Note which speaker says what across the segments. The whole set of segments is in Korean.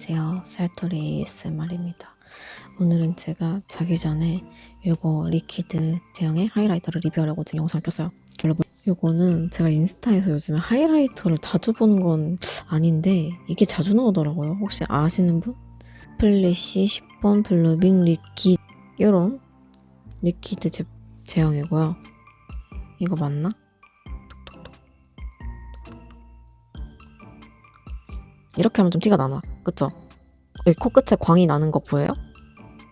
Speaker 1: 안녕하세요. 쌀토리 ASMR입니다. 오늘은 제가 자기 전에 요거 리퀴드 제형의 하이라이터를 리뷰하려고 지금 영상을 켰어요. 여러분, 요거는 제가 인스타에서 요즘에 하이라이터를 자주 보는 건 아닌데 이게 자주 나오더라고요. 혹시 아시는 분? 플래시 10번 블루빙 리퀴드 요런 리퀴드 제, 제형이고요. 이거 맞나? 이렇게 하면 좀 티가 나나. 그쵸? 여기 코끝에 광이 나는 거 보여요?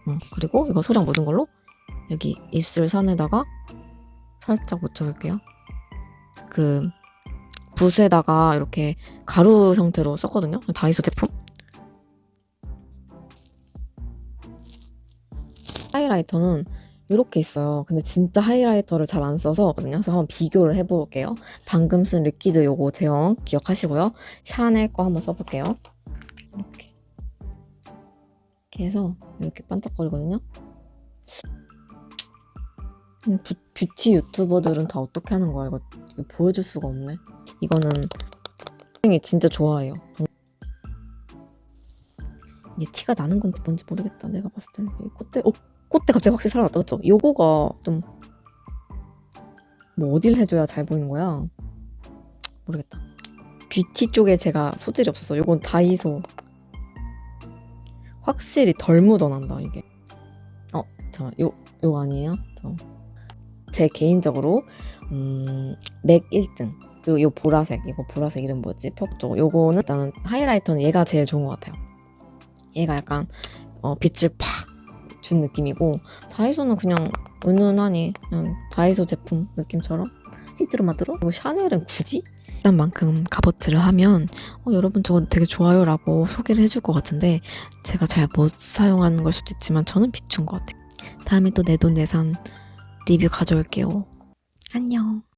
Speaker 1: 응. 그리고 이거 소량 묻은 걸로 여기 입술 선에다가 살짝 묻혀볼게요. 그 붓에다가 이렇게 가루 형태로 썼거든요. 다이소 제품. 하이라이터는 이렇게 있어요. 근데 진짜 하이라이터를 잘 안 써서. 그래서 한번 비교를 해볼게요. 방금 쓴 리퀴드 요거 제형 기억하시고요. 샤넬 거 한번 써볼게요. 이렇게. 이렇게 해서 이렇게 반짝거리거든요. 음, 뷰, 뷰티 유튜버들은 다 어떻게 하는 거야? 이거, 이거 보여줄 수가 없네. 이거는 이 진짜 좋아해요. 이게 티가 나는 건지 뭔지 모르겠다. 내가 봤을 때는 이 콧대, 어, 콧대 갑자기 확실히 살아났다, 그쵸? 요거가 좀, 뭐 어딜 해줘야 잘 보이는 거야? 모르겠다. 뷰티 쪽에 제가 소질이 없었어. 요건 다이소. 확실히 덜 묻어난다, 이게. 어, 저, 요, 요 아니에요? 저. 제 개인적으로, 음, 맥 1등. 그리고 요 보라색, 이거 보라색 이름 뭐지? 퍽조. 요거는 일단은 하이라이터는 얘가 제일 좋은 것 같아요. 얘가 약간, 어, 빛을 팍 준 느낌이고, 다이소는 그냥 은은하니, 그냥 다이소 제품 느낌처럼 히트로마트로? 그리고 샤넬은 굳이? 난 만큼 값어치를 하면 어, 여러분 저거 되게 좋아요 라고 소개를 해줄 것 같은데 제가 잘 못 사용하는 걸 수도 있지만 저는 비춘 것 같아요. 다음에 또 내 돈 내산 리뷰 가져올게요. 안녕.